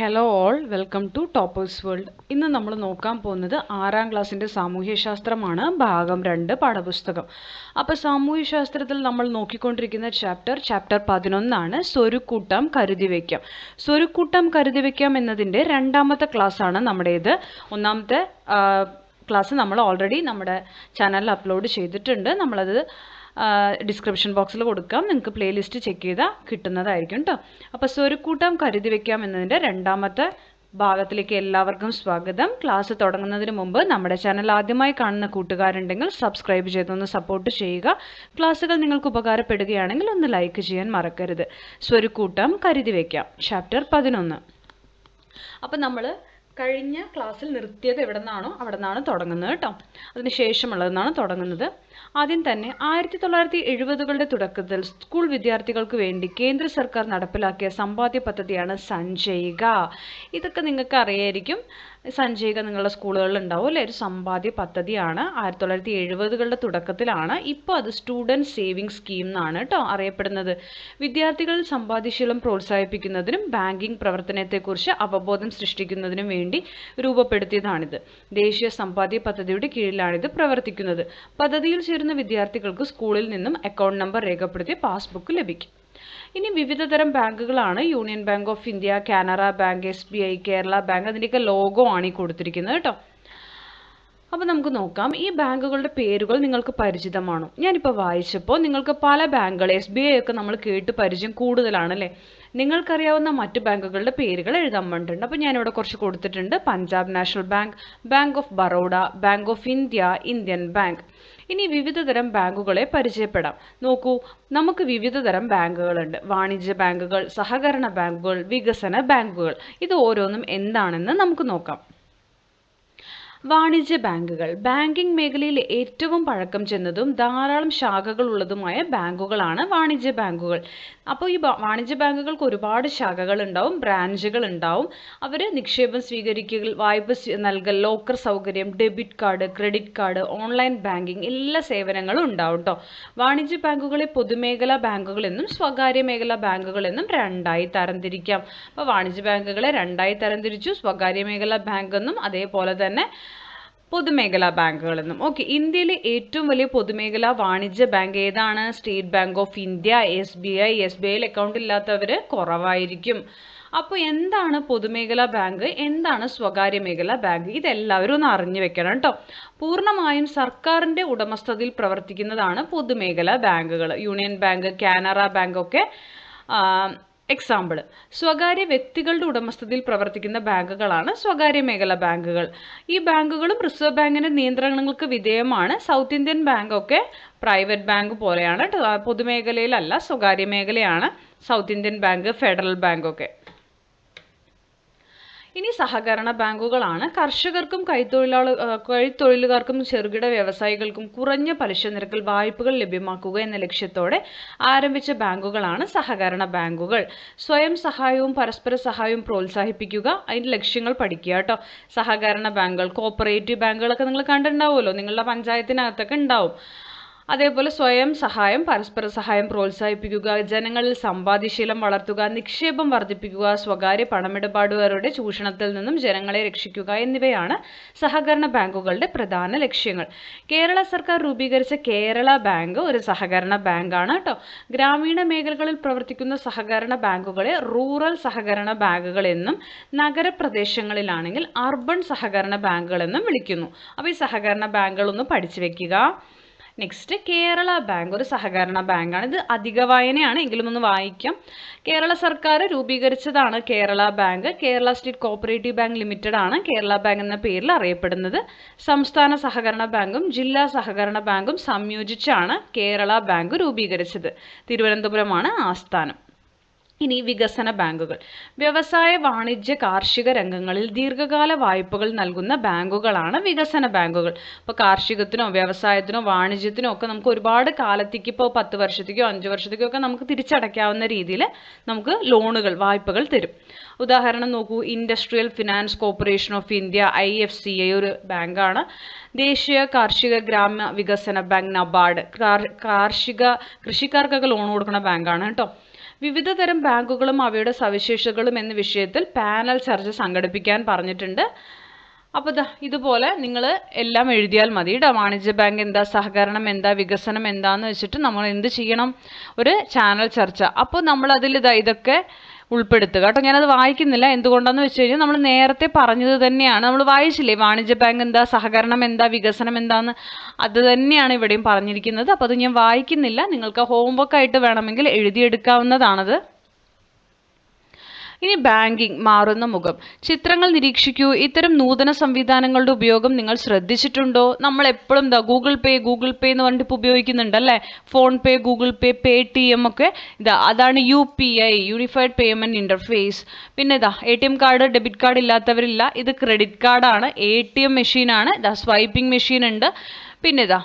Hello all welcome to toppers world ഇന്ന് നമ്മൾ നോക്കാൻ പോകുന്നത് ആറാം ക്ലാസ്സിന്റെ സാമൂഹ്യശാസ്ത്രമാണ് ഭാഗം രണ്ട് പാഠപുസ്തകം. അപ്പോൾ സാമൂഹ്യശാസ്ത്രത്തിൽ നമ്മൾ നോക്കിക്കൊണ്ടിരിക്കുന്ന ചാപ്റ്റർ ചാപ്റ്റർ പതിനൊന്നാണ് സ്വരുക്കൂട്ടം കരുതി വയ്ക്കാം. സ്വരുക്കൂട്ടം കരുതി വയ്ക്കാം എന്നതിന്റെ രണ്ടാമത്തെ ക്ലാസ്സാണ് നമ്മുടേത്. ഒന്നാമത്തെ ക്ലാസ് നമ്മൾ ഓൾറെഡി നമ്മുടെ ചാനലിൽ അപ്ലോഡ് ചെയ്തിട്ടുണ്ട്. നമ്മളത് ഡിസ്ക്രിപ്ഷൻ ബോക്സിൽ കൊടുക്കാം. നിങ്ങൾക്ക് പ്ലേലിസ്റ്റ് ചെക്ക് ചെയ്താൽ കിട്ടുന്നതായിരിക്കും കേട്ടോ അപ്പോൾ സ്വരുക്കൂട്ടം കരുതി വെക്കാം എന്നതിന്റെ രണ്ടാമത്തെ ഭാഗത്തിലേക്ക് എല്ലാവർക്കും സ്വാഗതം. ക്ലാസ് തുടങ്ങുന്നതിന് മുമ്പ് നമ്മുടെ ചാനൽ ആദ്യമായി കാണുന്ന കൂട്ടുകാരുണ്ടെങ്കിൽ സബ്സ്ക്രൈബ് ചെയ്തൊന്ന് സപ്പോർട്ട് ചെയ്യുക. ക്ലാസ്സുകൾ നിങ്ങൾക്ക് ഉപകാരപ്പെടുകയാണെങ്കിൽ ഒന്ന് ലൈക്ക് ചെയ്യാൻ മറക്കരുത്. സ്വരുക്കൂട്ടം കരുതി വയ്ക്കാം ചാപ്റ്റർ പതിനൊന്ന്. അപ്പം നമ്മൾ കഴിഞ്ഞ ക്ലാസ്സിൽ നിർത്തിയത് എവിടെ നിന്നാണോ അവിടെ നിന്നാണ് തുടങ്ങുന്നത് കേട്ടോ അതിന് ശേഷമുള്ളതെന്നാണ് തുടങ്ങുന്നത്. ആദ്യം തന്നെ ആയിരത്തി തൊള്ളായിരത്തി എഴുപതുകളുടെ തുടക്കത്തിൽ സ്കൂൾ വിദ്യാർത്ഥികൾക്ക് വേണ്ടി കേന്ദ്ര സർക്കാർ നടപ്പിലാക്കിയ സമ്പാദ്യ പദ്ധതിയാണ് സഞ്ചയിക. ഇതൊക്കെ നിങ്ങൾക്ക് അറിയായിരിക്കും സഞ്ജയിക നിങ്ങളുടെ സ്കൂളുകളിൽ ഉണ്ടാവും അല്ലേ? ഒരു സമ്പാദ്യ പദ്ധതിയാണ്. ആയിരത്തി തൊള്ളായിരത്തി എഴുപതുകളുടെ തുടക്കത്തിലാണ്. ഇപ്പോൾ അത് സ്റ്റുഡന്റ് സേവിങ് സ്കീം എന്നാണ് കേട്ടോ അറിയപ്പെടുന്നത്. വിദ്യാർത്ഥികൾ സമ്പാദ്യശീലം പ്രോത്സാഹിപ്പിക്കുന്നതിനും ബാങ്കിംഗ് പ്രവർത്തനത്തെക്കുറിച്ച് അവബോധം സൃഷ്ടിക്കുന്നതിനും വേണ്ടി രൂപപ്പെടുത്തിയതാണിത്. ദേശീയ സമ്പാദ്യ പദ്ധതിയുടെ കീഴിലാണിത് പ്രവർത്തിക്കുന്നത്. പദ്ധതിയിൽ ചേരുന്ന വിദ്യാർത്ഥികൾക്ക് സ്കൂളിൽ നിന്നും അക്കൗണ്ട് നമ്പർ രേഖപ്പെടുത്തി പാസ്ബുക്ക് ലഭിക്കും. ഇനി വിവിധ തരം ബാങ്കുകളാണ് Union Bank of India Canara Bank S B I Kerala Bank അതിന്റെയൊക്കെ ലോഗോ ആണ് ഈ കൊടുത്തിരിക്കുന്നത് കേട്ടോ. അപ്പോൾ നമുക്ക് നോക്കാം. ഈ ബാങ്കുകളുടെ പേരുകൾ നിങ്ങൾക്ക് പരിചിതമാണോ? ഞാനിപ്പോൾ വായിച്ചപ്പോൾ നിങ്ങൾക്ക് പല ബാങ്കുകൾ എസ് ബി ഐ ഒക്കെ നമ്മൾ കേട്ട് പരിചയം കൂടുതലാണ് അല്ലേ നിങ്ങൾക്കറിയാവുന്ന മറ്റ് ബാങ്കുകളുടെ പേരുകൾ എഴുതാൻ വേണ്ടിയിട്ടുണ്ട്. അപ്പോൾ ഞാനിവിടെ കുറച്ച് കൊടുത്തിട്ടുണ്ട്. Punjab National Bank Bank of Baroda Bank of India Indian Bank ഇനി വിവിധ തരം ബാങ്കുകളെ പരിചയപ്പെടാം. നോക്കൂ നമുക്ക് വിവിധ തരം ബാങ്കുകളുണ്ട്. വാണിജ്യ ബാങ്കുകൾ സഹകരണ ബാങ്കുകൾ വികസന ബാങ്കുകൾ. ഇത് ഓരോന്നും എന്താണെന്ന് നമുക്ക് നോക്കാം. വാണിജ്യ ബാങ്കുകൾ. ബാങ്കിംഗ് മേഖലയിൽ ഏറ്റവും പഴക്കം ചെന്നതും ധാരാളം ശാഖകൾ ഉള്ളതുമായ ബാങ്കുകളാണ് വാണിജ്യ ബാങ്കുകൾ. അപ്പോൾ ഈ വാണിജ്യ ബാങ്കുകൾക്ക് ഒരുപാട് ശാഖകൾ ഉണ്ടാവും ബ്രാഞ്ചുകൾ ഉണ്ടാവും അവർ നിക്ഷേപം സ്വീകരിക്കൽ വായ്പ നൽകൽ ലോക്കർ സൗകര്യം debit card credit card online banking എല്ലാ സേവനങ്ങളും ഉണ്ടാവും കേട്ടോ വാണിജ്യ ബാങ്കുകളെ പൊതുമേഖലാ ബാങ്കുകൾ എന്നും സ്വകാര്യ മേഖലാ ബാങ്കുകൾ എന്നും രണ്ടായി തരംതിരിക്കാം. അപ്പോൾ വാണിജ്യ ബാങ്കുകളെ രണ്ടായി തരംതിരിച്ചു സ്വകാര്യ മേഖലാ ബാങ്ക് എന്നും അതേപോലെ തന്നെ പൊതുമേഖലാ ബാങ്കുകളെന്നും. ഓക്കെ ഇന്ത്യയിലെ ഏറ്റവും വലിയ പൊതുമേഖലാ വാണിജ്യ ബാങ്ക് ഏതാണ്? State Bank of India S B I S B ഐയിൽ അക്കൗണ്ട് ഇല്ലാത്തവർ കുറവായിരിക്കും. അപ്പോൾ എന്താണ് പൊതുമേഖലാ ബാങ്ക്? എന്താണ് സ്വകാര്യ മേഖലാ ബാങ്ക്? ഇതെല്ലാവരും ഒന്ന് അറിഞ്ഞു വെക്കണം കേട്ടോ പൂർണമായും സർക്കാരിന്റെ ഉടമസ്ഥതയിൽ പ്രവർത്തിക്കുന്നതാണ് പൊതുമേഖലാ ബാങ്കുകൾ. യൂണിയൻ ബാങ്ക് കാനറ ബാങ്ക് ഒക്കെ എക്സാമ്പിൾ സ്വകാര്യ വ്യക്തികളുടെ ഉടമസ്ഥതയിൽ പ്രവർത്തിക്കുന്ന ബാങ്കുകളാണ് സ്വകാര്യ മേഖല ബാങ്കുകൾ. ഈ ബാങ്കുകളും റിസർവ് ബാങ്കിന്റെ നിയന്ത്രണങ്ങൾക്ക് വിധേയമാണ്. സൗത്ത് ഇന്ത്യൻ ബാങ്കൊക്കെ പ്രൈവറ്റ് ബാങ്ക് പോലെയാണ്. പൊതുമേഖലയിലല്ല സ്വകാര്യ മേഖലയാണ് South Indian Bank Federal Bank ഒക്കെ. ഇനി സഹകരണ ബാങ്കുകളാണ് കർഷകർക്കും കൈത്തൊഴിലാളി കൈത്തൊഴിലുകാർക്കും ചെറുകിട വ്യവസായികൾക്കും കുറഞ്ഞ പലിശ നിരക്കിൽ വായ്പകൾ ലഭ്യമാക്കുക എന്ന ലക്ഷ്യത്തോടെ ആരംഭിച്ച ബാങ്കുകളാണ് സഹകരണ ബാങ്കുകൾ. സ്വയം സഹായവും പരസ്പര സഹായവും പ്രോത്സാഹിപ്പിക്കുക അതിന്റെ ലക്ഷ്യങ്ങൾ പഠിക്കുക കേട്ടോ. സഹകരണ ബാങ്കുകൾ കോപ്പറേറ്റീവ് ബാങ്കുകളൊക്കെ നിങ്ങൾ കണ്ടിട്ടുണ്ടാവുമല്ലോ. നിങ്ങളുടെ പഞ്ചായത്തിനകത്തൊക്കെ ഉണ്ടാവും. അതേപോലെ സ്വയം സഹായം പരസ്പര സഹായം പ്രോത്സാഹിപ്പിക്കുക ജനങ്ങളിൽ സമ്പാദ്യശീലം വളർത്തുക നിക്ഷേപം വർദ്ധിപ്പിക്കുക സ്വകാര്യ പണമിടപാടുകാരുടെ ചൂഷണത്തിൽ നിന്നും ജനങ്ങളെ രക്ഷിക്കുക എന്നിവയാണ് സഹകരണ ബാങ്കുകളുടെ പ്രധാന ലക്ഷ്യങ്ങൾ. കേരള സർക്കാർ രൂപീകരിച്ച കേരള ബാങ്ക് ഒരു സഹകരണ ബാങ്കാണ് കേട്ടോ. ഗ്രാമീണ മേഖലകളിൽ പ്രവർത്തിക്കുന്ന സഹകരണ ബാങ്കുകളെ റൂറൽ സഹകരണ ബാങ്കുകൾ എന്നും നഗരപ്രദേശങ്ങളിലാണെങ്കിൽ അർബൺ സഹകരണ ബാങ്കുകൾ എന്നും വിളിക്കുന്നു. അപ്പോൾ ഈ സഹകരണ ബാങ്കുകളൊന്ന് പഠിച്ചു വെക്കുക. Next Kerala Bank. ഒരു സഹകരണ ബാങ്കാണ്. ഇത് അധിക വായനയാണ്. എങ്കിലും ഒന്ന് വായിക്കാം. കേരള സർക്കാർ രൂപീകരിച്ചതാണ് Kerala Bank. Kerala State Cooperative Bank Limited ആണ് കേരള ബാങ്ക് എന്ന പേരിൽ അറിയപ്പെടുന്നത്. സംസ്ഥാന സഹകരണ ബാങ്കും ജില്ലാ സഹകരണ ബാങ്കും സംയോജിച്ചാണ് കേരള ബാങ്ക് രൂപീകരിച്ചത്. തിരുവനന്തപുരമാണ് ആസ്ഥാനം. ഇനി വികസന ബാങ്കുകൾ. വ്യവസായ വാണിജ്യ കാർഷിക രംഗങ്ങളിൽ ദീർഘകാല വായ്പകൾ നൽകുന്ന ബാങ്കുകളാണ് വികസന ബാങ്കുകൾ. ഇപ്പോൾ കാർഷികത്തിനോ വ്യവസായത്തിനോ വാണിജ്യത്തിനോ ഒക്കെ നമുക്ക് ഒരുപാട് കാലത്തേക്ക് ഇപ്പോൾ പത്ത് വർഷത്തേക്കോ അഞ്ച് വർഷത്തേക്കോ ഒക്കെ നമുക്ക് തിരിച്ചടയ്ക്കാവുന്ന രീതിയിൽ നമുക്ക് ലോണുകൾ വായ്പകൾ തരും. ഉദാഹരണം നോക്കൂ Industrial Finance Corporation of India I F C I ഒരു ബാങ്കാണ്. ദേശീയ കാർഷിക ഗ്രാമ വികസന ബാങ്ക് നബാർഡ് കാർഷിക കൃഷിക്കാർക്കൊക്കെ ലോൺ കൊടുക്കുന്ന ബാങ്കാണ് കേട്ടോ. വിവിധ തരം ബാങ്കുകളും അവയുടെ സവിശേഷതകളും എന്ന വിഷയത്തിൽ പാനൽ ചർച്ച സംഘടിപ്പിക്കാൻ പറഞ്ഞിട്ടുണ്ട്. അപ്പോൾ ഇതാ ഇതുപോലെ നിങ്ങൾ എല്ലാം എഴുതിയാൽ മതി. കേട്ടോ വാണിജ്യ ബാങ്ക് എന്താ സഹകരണം എന്താ വികസനം എന്താന്ന് വെച്ചിട്ട് നമ്മൾ എന്ത് ചെയ്യണം? ഒരു ചാനൽ ചർച്ച. അപ്പോൾ നമ്മൾ അതിൽ ഇതാ ഇതൊക്കെ ഉൾപ്പെടുത്തുക. കേട്ടോ ഞാനത് വായിക്കുന്നില്ല. എന്തുകൊണ്ടാന്ന് വെച്ച് കഴിഞ്ഞാൽ നമ്മൾ നേരത്തെ പറഞ്ഞത് തന്നെയാണ്. നമ്മൾ വായിച്ചില്ലേ? വാണിജ്യ ബാങ്ക് എന്താ? സഹകരണം എന്താ? വികസനം എന്താന്ന്? അത് തന്നെയാണ് ഇവിടെയും പറഞ്ഞിരിക്കുന്നത്. അപ്പോൾ അത് ഞാൻ വായിക്കുന്നില്ല. നിങ്ങൾക്ക് ഹോംവർക്ക് ആയിട്ട് വേണമെങ്കിൽ എഴുതിയെടുക്കാവുന്നതാണത്. ഇനി ബാങ്കിംഗ് മാറുന്ന മുഖം. ചിത്രങ്ങൾ നിരീക്ഷിക്കൂ. ഇത്തരം നൂതന സംവിധാനങ്ങളുടെ ഉപയോഗം നിങ്ങൾ ശ്രദ്ധിച്ചിട്ടുണ്ടോ? നമ്മൾ എപ്പോഴും എന്താ ഗൂഗിൾ പേ ഗൂഗിൾ പേ എന്ന് പറഞ്ഞിട്ട് ഇപ്പോൾ ഉപയോഗിക്കുന്നുണ്ട് അല്ലേ? PhonePe Google Pay Paytm ഒക്കെ. ഇതാ അതാണ് U P I unified payment interface പിന്നെ ഇതാ A T M card debit card ഇല്ലാത്തവരില്ല. ഇത് ക്രെഡിറ്റ് കാർഡാണ്. എ ടി എം മെഷീനാണ്. ഇതാ സ്വൈപ്പിംഗ് മെഷീൻ ഉണ്ട്. പിന്നെ ഇതാ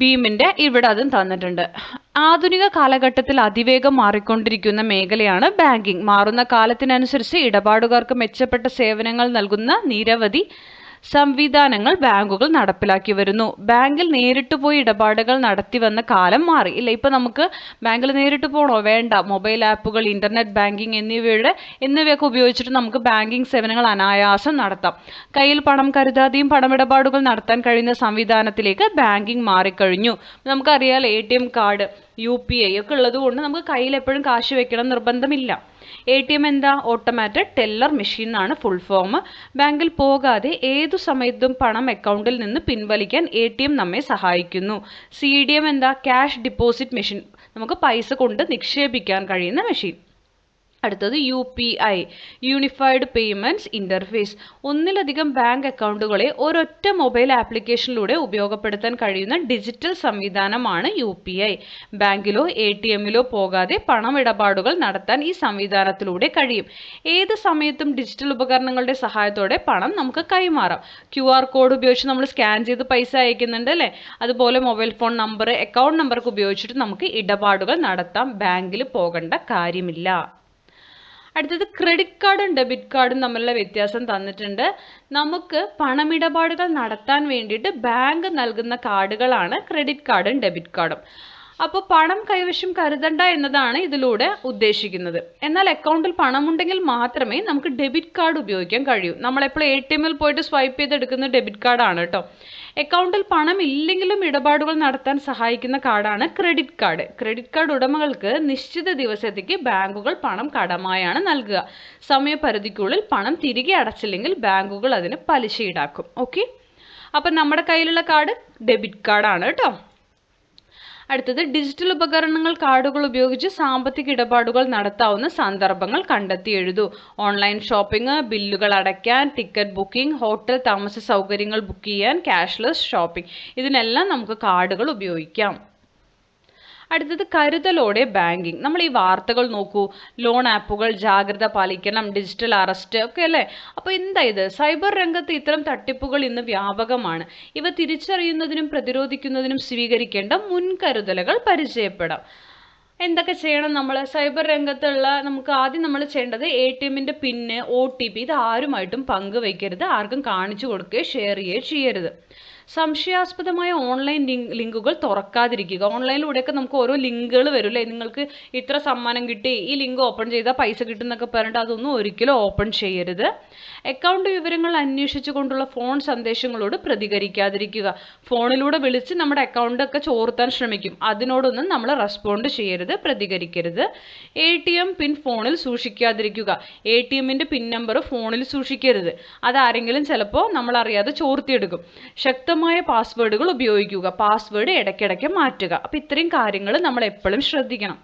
ഭീമിന്റെ ഇവിടെ അതും തന്നിട്ടുണ്ട്. ആധുനിക കാലഘട്ടത്തിൽ അതിവേഗം മാറിക്കൊണ്ടിരിക്കുന്ന മേഖലയാണ് ബാങ്കിംഗ് മാറുന്ന കാലത്തിനനുസരിച്ച് ഇടപാടുകാർക്ക് മെച്ചപ്പെട്ട സേവനങ്ങൾ നൽകുന്ന നിരവധി സംവിധാനങ്ങൾ ബാങ്കുകൾ നടപ്പിലാക്കി വരുന്നു. ബാങ്കിൽ നേരിട്ട് പോയി ഇടപാടുകൾ നടത്തി വന്ന കാലം മാറി. ഇല്ല ഇപ്പം നമുക്ക് ബാങ്കിൽ നേരിട്ട് പോകണോ വേണ്ട. മൊബൈൽ ആപ്പുകൾ ഇന്റർനെറ്റ് ബാങ്കിങ് എന്നിവയുടെ എന്നിവയൊക്കെ ഉപയോഗിച്ചിട്ട് നമുക്ക് ബാങ്കിങ് സേവനങ്ങൾ അനായാസം നടത്താം. കയ്യിൽ പണം കരുതാതെയും പണമിടപാടുകൾ നടത്താൻ കഴിയുന്ന സംവിധാനത്തിലേക്ക് ബാങ്കിങ് മാറിക്കഴിഞ്ഞു. നമുക്കറിയാലോ A T M card U P I ഒക്കെ ഉള്ളത് കൊണ്ട് നമുക്ക് കയ്യിൽ എപ്പോഴും കാശ് വെക്കണം നിർബന്ധമില്ല. എ ടി എം എന്താ? ഓട്ടോമാറ്റിക് ടെല്ലർ മെഷീൻ എന്നാണ് ഫുൾ ഫോം ബാങ്കിൽ പോകാതെ ഏതു സമയത്തും പണം അക്കൗണ്ടിൽ നിന്ന് പിൻവലിക്കാൻ എ ടി എം നമ്മെ സഹായിക്കുന്നു. സി ഡി എം എന്താ? ക്യാഷ് ഡിപ്പോസിറ്റ് മെഷീൻ നമുക്ക് പൈസ കൊണ്ട് നിക്ഷേപിക്കാൻ കഴിയുന്ന മെഷീൻ അടുത്തത് U P I unified payments interface ഒന്നിലധികം ബാങ്ക് അക്കൗണ്ടുകളെ ഒരൊറ്റ മൊബൈൽ ആപ്ലിക്കേഷനിലൂടെ ഉപയോഗപ്പെടുത്താൻ കഴിയുന്ന ഡിജിറ്റൽ സംവിധാനമാണ് യു പി ഐ. ബാങ്കിലോ എ ടി എമ്മിലോ പോകാതെ പണമിടപാടുകൾ നടത്താൻ ഈ സംവിധാനത്തിലൂടെ കഴിയും. ഏത് സമയത്തും ഡിജിറ്റൽ ഉപകരണങ്ങളുടെ സഹായത്തോടെ പണം നമുക്ക് കൈമാറാം. ക്യു ആർ കോഡ് ഉപയോഗിച്ച് നമ്മൾ സ്കാൻ ചെയ്ത് പൈസ അയക്കുന്നുണ്ട് അല്ലേ? അതുപോലെ മൊബൈൽ ഫോൺ നമ്പർ അക്കൗണ്ട് നമ്പറൊക്കെ ഉപയോഗിച്ചിട്ട് നമുക്ക് ഇടപാടുകൾ നടത്താം. ബാങ്കിൽ പോകേണ്ട കാര്യമില്ല. അടുത്തത് ക്രെഡിറ്റ് കാർഡും ഡെബിറ്റ് കാർഡും തമ്മിലുള്ള വ്യത്യാസം തന്നിട്ടുണ്ട്. നമുക്ക് പണമിടപാടുകൾ നടത്താൻ വേണ്ടിയിട്ട് ബാങ്ക് നൽകുന്ന കാർഡുകളാണ് ക്രെഡിറ്റ് കാർഡും ഡെബിറ്റ് കാർഡും അപ്പോൾ പണം കൈവശം കരുതണ്ട എന്നതാണ് ഇതിലൂടെ ഉദ്ദേശിക്കുന്നത്. എന്നാൽ അക്കൗണ്ടിൽ പണമുണ്ടെങ്കിൽ മാത്രമേ നമുക്ക് ഡെബിറ്റ് കാർഡ് ഉപയോഗിക്കാൻ കഴിയൂ. നമ്മളെപ്പോഴും എ ടി എമ്മിൽ പോയിട്ട് സ്വൈപ്പ് ചെയ്തെടുക്കുന്ന ഡെബിറ്റ് കാർഡാണ് കേട്ടോ. അക്കൗണ്ടിൽ പണം ഇല്ലെങ്കിലും ഇടപാടുകൾ നടത്താൻ സഹായിക്കുന്ന കാർഡാണ് ക്രെഡിറ്റ് കാർഡ് ക്രെഡിറ്റ് കാർഡ് ഉടമകൾക്ക് നിശ്ചിത ദിവസത്തേക്ക് ബാങ്കുകൾ പണം കടമായാണ് നൽകുക. സമയപരിധിക്കുള്ളിൽ പണം തിരികെ അടച്ചില്ലെങ്കിൽ ബാങ്കുകൾ അതിന് പലിശ ഈടാക്കും. ഓക്കെ അപ്പം നമ്മുടെ കയ്യിലുള്ള കാർഡ് ഡെബിറ്റ് കാർഡാണ് കേട്ടോ. അടുത്തത് ഡിജിറ്റൽ ഉപകരണങ്ങൾ കാർഡുകൾ ഉപയോഗിച്ച് സാമ്പത്തിക ഇടപാടുകൾ നടത്താവുന്ന സന്ദർഭങ്ങൾ കണ്ടെത്തി എഴുതൂ. ഓൺലൈൻ ഷോപ്പിംഗ് ബില്ലുകൾ അടയ്ക്കാൻ ടിക്കറ്റ് ബുക്കിംഗ് ഹോട്ടൽ താമസ സൗകര്യങ്ങൾ ബുക്ക് ചെയ്യാൻ ക്യാഷ്ലെസ് ഷോപ്പിംഗ് ഇതിനെല്ലാം നമുക്ക് കാർഡുകൾ ഉപയോഗിക്കാം. അടുത്തത് കരുതലോടെ ബാങ്കിങ്. നമ്മൾ ഈ വാർത്തകൾ നോക്കൂ. ലോൺ ആപ്പുകൾ ജാഗ്രത പാലിക്കണം ഡിജിറ്റൽ അറസ്റ്റ് ഒക്കെ അല്ലേ? അപ്പോൾ എന്താ ഇത്? സൈബർ രംഗത്ത് ഇത്തരം തട്ടിപ്പുകൾ ഇന്ന് വ്യാപകമാണ്. ഇവ തിരിച്ചറിയുന്നതിനും പ്രതിരോധിക്കുന്നതിനും സ്വീകരിക്കേണ്ട മുൻകരുതലുകൾ പരിചയപ്പെടാം. എന്തൊക്കെ ചെയ്യണം നമ്മൾ സൈബർ രംഗത്തുള്ള നമുക്ക് ആദ്യം നമ്മൾ ചെയ്യേണ്ടത് എ ടി എമ്മിന്റെ പിന്ന് ഒ ടി പി ഇത് ആരുമായിട്ടും പങ്കുവയ്ക്കരുത്. ആർക്കും കാണിച്ചു കൊടുക്കുകയോ ഷെയർ ചെയ്യുകയോ ചെയ്യരുത്. സംശയാസ്പദമായ ഓൺലൈൻ ലിങ്കുകൾ തുറക്കാതിരിക്കുക. ഓൺലൈനിലൂടെയൊക്കെ നമുക്ക് ഓരോ ലിങ്കുകൾ വരും നിങ്ങൾക്ക് ഇത്ര സമ്മാനം കിട്ടി ഈ ലിങ്ക് ഓപ്പൺ ചെയ്താൽ പൈസ കിട്ടും എന്നൊക്കെ പറഞ്ഞിട്ട് അതൊന്നും ഒരിക്കലും ഓപ്പൺ ചെയ്യരുത്. അക്കൗണ്ട് വിവരങ്ങൾ അന്വേഷിച്ചു കൊണ്ടുള്ള ഫോൺ സന്ദേശങ്ങളോട് പ്രതികരിക്കാതിരിക്കുക. ഫോണിലൂടെ വിളിച്ച് നമ്മുടെ അക്കൗണ്ടൊക്കെ ചോർത്താൻ ശ്രമിക്കും. അതിനോടൊന്നും നമ്മൾ റെസ്പോണ്ട് ചെയ്യരുത് പ്രതികരിക്കരുത്. എ ടി എം പിൻ ഫോണിൽ സൂക്ഷിക്കാതിരിക്കുക. എ ടി എമ്മിന്റെ പിൻ നമ്പർ ഫോണിൽ സൂക്ഷിക്കരുത്. അതാരെങ്കിലും ചിലപ്പോൾ നമ്മൾ അറിയാതെ ചോർത്തിയെടുക്കും. ശക്തമായ പാസ്വേഡുകൾ ഉപയോഗിക്കുക. പാസ്വേഡ് ഇടയ്ക്കിടയ്ക്ക് മാറ്റുക. അപ്പോൾ ഇത്രയും കാര്യങ്ങൾ നമ്മൾ എപ്പോഴും ശ്രദ്ധിക്കണം.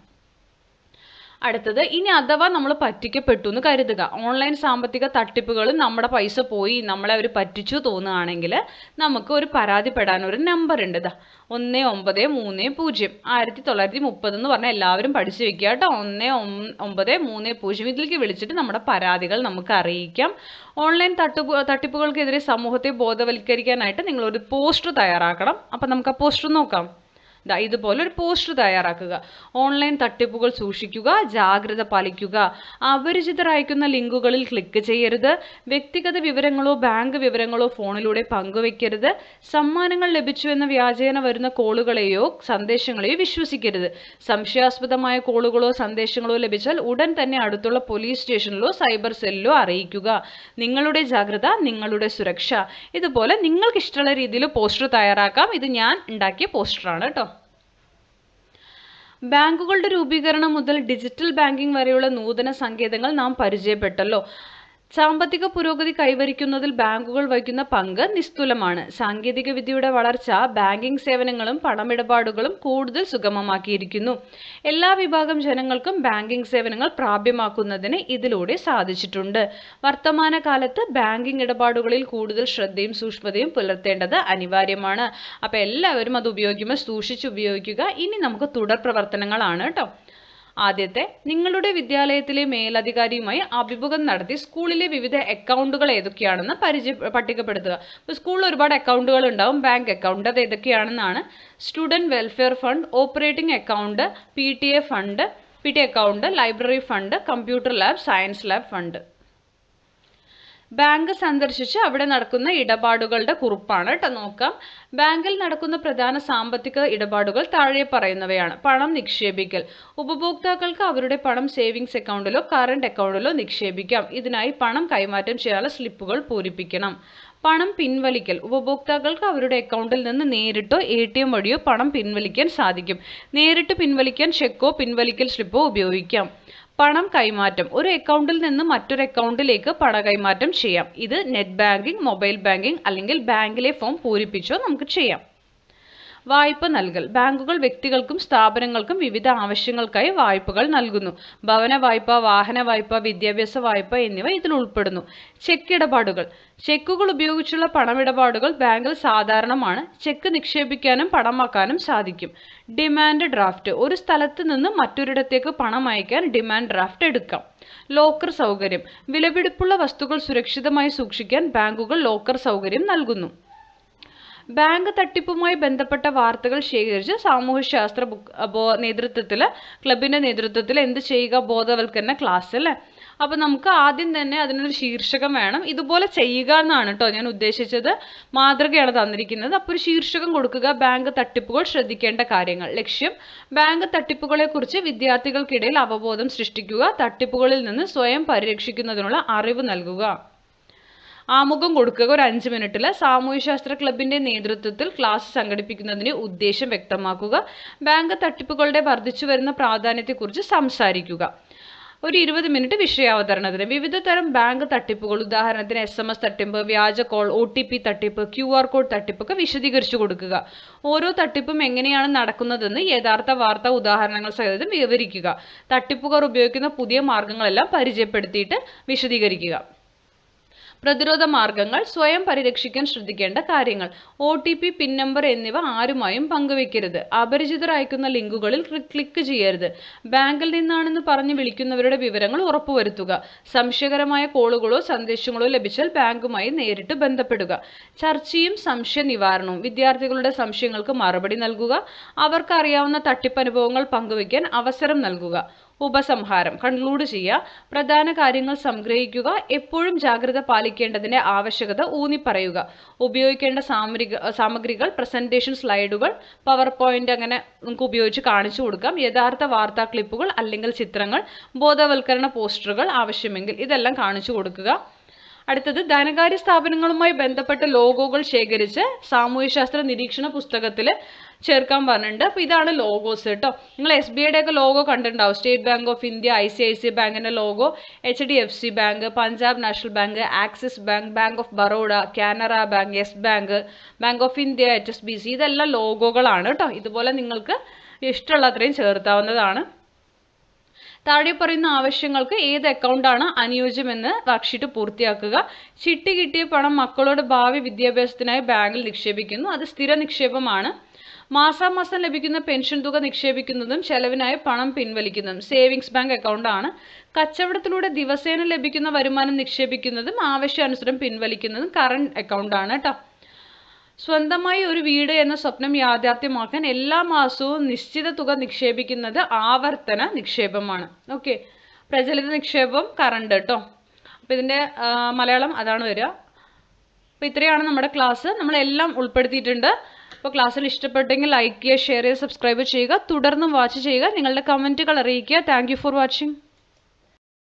അടുത്തത് ഇനി അഥവാ നമ്മൾ പറ്റിക്കപ്പെട്ടു എന്ന് കരുതുക. ഓൺലൈൻ സാമ്പത്തിക തട്ടിപ്പുകൾ നമ്മുടെ പൈസ പോയി നമ്മളെ അവർ പറ്റിച്ചു തോന്നുകയാണെങ്കിൽ നമുക്ക് ഒരു പരാതിപ്പെടാൻ ഒരു നമ്പർ ഉണ്ട് ഇതാ ഒന്ന് ഒമ്പത് മൂന്ന് പൂജ്യം. ആയിരത്തി തൊള്ളായിരത്തി മുപ്പത് എന്ന് പറഞ്ഞാൽ എല്ലാവരും പഠിച്ചു വെക്കുക കേട്ടോ. ഒന്ന് ഒമ്പത് മൂന്ന് പൂജ്യം. ഇതിലേക്ക് വിളിച്ചിട്ട് നമ്മുടെ പരാതികൾ നമുക്ക് അറിയിക്കാം. ഓൺലൈൻ തട്ടിപ്പ് തട്ടിപ്പുകൾക്കെതിരെ സമൂഹത്തെ ബോധവൽക്കരിക്കാനായിട്ട് നിങ്ങളൊരു പോസ്റ്റർ തയ്യാറാക്കണം. അപ്പം നമുക്ക് ആ പോസ്റ്റർ നോക്കാം. ഇതുപോലെ ഒരു പോസ്റ്റർ തയ്യാറാക്കുക. ഓൺലൈൻ തട്ടിപ്പുകൾ സൂക്ഷിക്കുക ജാഗ്രത പാലിക്കുക. അപരിചിതർ അയക്കുന്ന ലിങ്കുകളിൽ ക്ലിക്ക് ചെയ്യരുത്. വ്യക്തിഗത വിവരങ്ങളോ ബാങ്ക് വിവരങ്ങളോ ഫോണിലൂടെ പങ്കുവെക്കരുത് സമ്മാനങ്ങൾ ലഭിച്ചു എന്ന വ്യാജേന വരുന്ന കോളുകളെയോ സന്ദേശങ്ങളെയോ വിശ്വസിക്കരുത്. സംശയാസ്പദമായ കോളുകളോ സന്ദേശങ്ങളോ ലഭിച്ചാൽ ഉടൻ തന്നെ അടുത്തുള്ള പോലീസ് സ്റ്റേഷനിലോ സൈബർ സെല്ലിലോ അറിയിക്കുക. നിങ്ങളുടെ ജാഗ്രത നിങ്ങളുടെ സുരക്ഷ. ഇതുപോലെ നിങ്ങൾക്ക് ഇഷ്ടമുള്ള രീതിയിൽ പോസ്റ്റർ തയ്യാറാക്കാം. ഇത് ഞാൻ ഉണ്ടാക്കിയ പോസ്റ്ററാണ് കേട്ടോ. ബാങ്കുകളുടെ രൂപീകരണം മുതൽ ഡിജിറ്റൽ ബാങ്കിംഗ് വരെയുള്ള നൂതന സങ്കേതങ്ങൾ നാം പരിചയപ്പെട്ടല്ലോ. സാമ്പത്തിക പുരോഗതി കൈവരിക്കുന്നതിൽ ബാങ്കുകൾ വഹിക്കുന്ന പങ്ക് നിസ്തുലമാണ്. സാങ്കേതിക വിദ്യയുടെ വളർച്ച ബാങ്കിംഗ് സേവനങ്ങളും പണമിടപാടുകളും കൂടുതൽ സുഗമമാക്കിയിരിക്കുന്നു. എല്ലാ വിഭാഗം ജനങ്ങൾക്കും ബാങ്കിംഗ് സേവനങ്ങൾ പ്രാപ്യമാക്കുന്നതിന് ഇതിലൂടെ സാധിച്ചിട്ടുണ്ട്. വർത്തമാന കാലത്ത് ബാങ്കിംഗ് ഇടപാടുകളിൽ കൂടുതൽ ശ്രദ്ധയും സൂക്ഷ്മതയും പുലർത്തേണ്ടത് അനിവാര്യമാണ്. അപ്പോൾ എല്ലാവരും അത് ഉപയോഗിക്കുമ്പോൾ സൂക്ഷിച്ച് ഉപയോഗിക്കുക. ഇനി നമുക്ക് തുടർ പ്രവർത്തനങ്ങളാണ് കേട്ടോ ആദ്യത്തെ നിങ്ങളുടെ വിദ്യാലയത്തിലെ മേലധികാരിയുമായി അഭിമുഖം നടത്തി സ്കൂളിലെ വിവിധ അക്കൗണ്ടുകൾ ഏതൊക്കെയാണെന്ന് പരിചയ പട്ടികപ്പെടുത്തുക. ഇപ്പോൾ സ്കൂളിൽ ഒരുപാട് അക്കൗണ്ടുകൾ ഉണ്ടാവും. ബാങ്ക് അക്കൗണ്ട് അത് ഏതൊക്കെയാണെന്നാണ്. Student welfare fund operating account P T A fund P T account library fund computer lab science lab fund. Bank സന്ദർശിച്ച് അവിടെ നടക്കുന്ന ഇടപാടുകളുടെ കുറിപ്പാണ് കേട്ടോ നോക്കാം. ബാങ്കിൽ നടക്കുന്ന പ്രധാന സാമ്പത്തിക ഇടപാടുകൾ താഴെ പറയുന്നവയാണ്. പണം നിക്ഷേപിക്കൽ. ഉപഭോക്താക്കൾക്ക് അവരുടെ പണം സേവിങ്സ് അക്കൗണ്ടിലോ കറണ്ട് അക്കൗണ്ടിലോ നിക്ഷേപിക്കാം. ഇതിനായി പണം കൈമാറ്റം ചെയ്യാനുള്ള സ്ലിപ്പുകൾ പൂരിപ്പിക്കണം. പണം പിൻവലിക്കൽ. ഉപഭോക്താക്കൾക്ക് അവരുടെ അക്കൗണ്ടിൽ നിന്ന് നേരിട്ടോ എ ടി എം വഴിയോ പണം പിൻവലിക്കാൻ സാധിക്കും. നേരിട്ട് പിൻവലിക്കാൻ ചെക്കോ പിൻവലിക്കൽ സ്ലിപ്പോ ഉപയോഗിക്കാം. പണം കൈമാറ്റം. ഒരു അക്കൗണ്ടിൽ നിന്ന് മറ്റൊരു അക്കൗണ്ടിലേക്ക് പണ കൈമാറ്റം ചെയ്യാം. ഇത് നെറ്റ് ബാങ്കിംഗ് മൊബൈൽ ബാങ്കിംഗ് അല്ലെങ്കിൽ ബാങ്കിലെ ഫോം പൂരിപ്പിച്ചോ നമുക്ക് ചെയ്യാം. വായ്പ നൽകൽ. ബാങ്കുകൾ വ്യക്തികൾക്കും സ്ഥാപനങ്ങൾക്കും വിവിധ ആവശ്യങ്ങൾക്കായി വായ്പകൾ നൽകുന്നു. ഭവന വായ്പ വാഹന വായ്പ വിദ്യാഭ്യാസ വായ്പ എന്നിവ ഇതിൽ ഉൾപ്പെടുന്നു. ചെക്ക് ഇടപാടുകൾ. ചെക്കുകൾ ഉപയോഗിച്ചുള്ള പണമിടപാടുകൾ ബാങ്കിൽ സാധാരണമാണ്. ചെക്ക് നിക്ഷേപിക്കാനും പണമാക്കാനും സാധിക്കും. Demand draft. ഒരു സ്ഥലത്ത് നിന്ന് മറ്റൊരിടത്തേക്ക് പണം അയക്കാൻ ഡിമാൻഡ് ഡ്രാഫ്റ്റ് എടുക്കാം. ലോക്കർ സൗകര്യം. വിലപിടിപ്പുള്ള വസ്തുക്കൾ സുരക്ഷിതമായി സൂക്ഷിക്കാൻ ബാങ്കുകൾ ലോക്കർ സൗകര്യം നൽകുന്നു. ബാങ്ക് തട്ടിപ്പുമായി ബന്ധപ്പെട്ട വാർത്തകൾ ശേഖരിച്ച് സാമൂഹ്യശാസ്ത്ര നേതൃത്വത്തിൽ ക്ലബിന്റെ നേതൃത്വത്തിൽ എന്ത് ചെയ്യുക ബോധവൽക്കരണ ക്ലാസ് അല്ലേ? അപ്പോൾ നമുക്ക് ആദ്യം തന്നെ അതിനൊരു ശീർഷകം വേണം. ഇതുപോലെ ചെയ്യുക എന്നാണ് കേട്ടോ ഞാൻ ഉദ്ദേശിച്ചത്. മാതൃകയാണ് തന്നിരിക്കുന്നത്. അപ്പോൾ ഒരു ശീർഷകം കൊടുക്കുക ബാങ്ക് തട്ടിപ്പുകൾ ശ്രദ്ധിക്കേണ്ട കാര്യങ്ങൾ. ലക്ഷ്യം ബാങ്ക് തട്ടിപ്പുകളെക്കുറിച്ച് വിദ്യാർത്ഥികൾക്കിടയിൽ അവബോധം സൃഷ്ടിക്കുക തട്ടിപ്പുകളിൽ നിന്ന് സ്വയം പരിരക്ഷിക്കുന്നതിനുള്ള അറിവ് നൽകുക. ആമുഖം കൊടുക്കുക. ഒരു അഞ്ച് മിനിറ്റിൽ സാമൂഹ്യശാസ്ത്ര ക്ലബിന്റെ നേതൃത്വത്തിൽ ക്ലാസ് സംഘടിപ്പിക്കുന്നതിന് ഉദ്ദേശം വ്യക്തമാക്കുക. ബാങ്ക് തട്ടിപ്പുകളുടെ വർദ്ധിച്ചു വരുന്ന പ്രാധാന്യത്തെക്കുറിച്ച് സംസാരിക്കുക. ഒരു ഇരുപത് മിനിറ്റ് വിഷയാവതരണത്തിന് വിവിധ തരം ബാങ്ക് തട്ടിപ്പുകൾ ഉദാഹരണത്തിന് എസ് എം എസ് തട്ടിപ്പ് വ്യാജ കോൾ ഒ ടി പി തട്ടിപ്പ് ക്യു ആർ കോഡ് തട്ടിപ്പൊക്കെ വിശദീകരിച്ചു കൊടുക്കുക. ഓരോ തട്ടിപ്പും എങ്ങനെയാണ് നടക്കുന്നതെന്ന് യഥാർത്ഥ വാർത്താ ഉദാഹരണങ്ങൾ സഹിതം വിവരിക്കുക. തട്ടിപ്പുകാർ ഉപയോഗിക്കുന്ന പുതിയ മാർഗങ്ങളെല്ലാം പരിചയപ്പെടുത്തിയിട്ട് വിശദീകരിക്കുക. പ്രതിരോധ മാർഗങ്ങൾ സ്വയം പരിരക്ഷിക്കാൻ ശ്രദ്ധിക്കേണ്ട കാര്യങ്ങൾ. O T P pin number എന്നിവ ആരുമായും പങ്കുവെക്കരുത്. അപരിചിതർ അയക്കുന്ന ലിങ്കുകളിൽ ക്ലിക്ക് ചെയ്യരുത്. ബാങ്കിൽ നിന്നാണെന്ന് പറഞ്ഞ് വിളിക്കുന്നവരുടെ വിവരങ്ങൾ ഉറപ്പുവരുത്തുക. സംശയകരമായ കോളുകളോ സന്ദേശങ്ങളോ ലഭിച്ചാൽ ബാങ്കുമായി നേരിട്ട് ബന്ധപ്പെടുക. ചർച്ചയും സംശയ നിവാരണവും. വിദ്യാർത്ഥികളുടെ സംശയങ്ങൾക്ക് മറുപടി നൽകുക. അവർക്ക് അറിയാവുന്ന തട്ടിപ്പ് അനുഭവങ്ങൾ പങ്കുവയ്ക്കാൻ അവസരം നൽകുക. ഉപസംഹാരം. കൺക്ലൂഡ് ചെയ്യുക. പ്രധാന കാര്യങ്ങൾ സംഗ്രഹിക്കുക. എപ്പോഴും ജാഗ്രത പാലിക്കേണ്ടതിന്റെ ആവശ്യകത ഊന്നി പറയുക ഉപയോഗിക്കേണ്ട സാമഗ്രിക സാമഗ്രികൾ പ്രസന്റേഷൻ സ്ലൈഡുകൾ പവർ പോയിന്റ് അങ്ങനെ നമുക്ക് ഉപയോഗിച്ച് കാണിച്ചു കൊടുക്കാം. യഥാർത്ഥ വാർത്താ ക്ലിപ്പുകൾ അല്ലെങ്കിൽ ചിത്രങ്ങൾ ബോധവൽക്കരണ പോസ്റ്ററുകൾ ആവശ്യമെങ്കിൽ ഇതെല്ലാം കാണിച്ചു കൊടുക്കുക. അടുത്തത് ധനകാര്യ സ്ഥാപനങ്ങളുമായി ബന്ധപ്പെട്ട ലോഗോകൾ ശേഖരിച്ച് സാമൂഹ്യശാസ്ത്ര നിരീക്ഷണ പുസ്തകത്തിൽ ചേർക്കാൻ പറഞ്ഞിട്ടുണ്ട്. അപ്പോൾ ഇതാണ് ലോഗോസ് കേട്ടോ നിങ്ങൾ എസ് ബി ഐയുടെ ഒക്കെ ലോഗോ കണ്ടിട്ടുണ്ടാവും. State Bank of India I C I C ബാങ്കിന്റെ logo H D F C Bank Punjab National Bank Axis Bank Bank of Baroda Canara Bank Yes Bank Bank of India H S B C ഇതെല്ലാം ലോഗോകളാണ് കേട്ടോ ഇതുപോലെ നിങ്ങൾക്ക് ഇഷ്ടമുള്ള അത്രയും ചേർത്താവുന്നതാണ്. താഴെ പറയുന്ന ആവശ്യങ്ങൾക്ക് ഏത് അക്കൗണ്ടാണ് അനുയോജ്യമെന്ന് വർക്ക്ഷീറ്റ് പൂർത്തിയാക്കുക. ചിട്ടി കിട്ടിയ പണം മക്കളുടെ ഭാവി വിദ്യാഭ്യാസത്തിനായി ബാങ്കിൽ നിക്ഷേപിക്കുന്നു. അത് സ്ഥിര നിക്ഷേപമാണ് മാസാമാസം ലഭിക്കുന്ന പെൻഷൻ തുക നിക്ഷേപിക്കുന്നതും ചെലവിനായി പണം പിൻവലിക്കുന്നതും സേവിങ്സ് ബാങ്ക് അക്കൗണ്ടാണ് കച്ചവടത്തിലൂടെ ദിവസേന ലഭിക്കുന്ന വരുമാനം നിക്ഷേപിക്കുന്നതും ആവശ്യാനുസരണം പിൻവലിക്കുന്നതും കറണ്ട് അക്കൗണ്ടാണ് കേട്ടോ സ്വന്തമായി ഒരു വീട് എന്ന സ്വപ്നം യാഥാർത്ഥ്യമാക്കാൻ എല്ലാ മാസവും നിശ്ചിത തുക നിക്ഷേപിക്കുന്നത് ആവർത്തന നിക്ഷേപമാണ്. ഓക്കെ പ്രചലിത നിക്ഷേപം കറണ്ട് കേട്ടോ അപ്പോൾ ഇതിന്റെ മലയാളം അതാണ് വരിക. അപ്പോൾ ഇത്രയാണ് നമ്മുടെ ക്ലാസ് നമ്മളെല്ലാം ഉൾപ്പെടുത്തിയിട്ടുണ്ട്. അപ്പോൾ ക്ലാസ്സിൽ ഇഷ്ടപ്പെട്ടെങ്കിൽ ലൈക്ക് ചെയ്യുക ഷെയർ ചെയ്യുക സബ്സ്ക്രൈബ് ചെയ്യുക തുടർന്നും വാച്ച് ചെയ്യുക നിങ്ങളുടെ കമന്റുകൾ അറിയിക്കുക. Thank for watching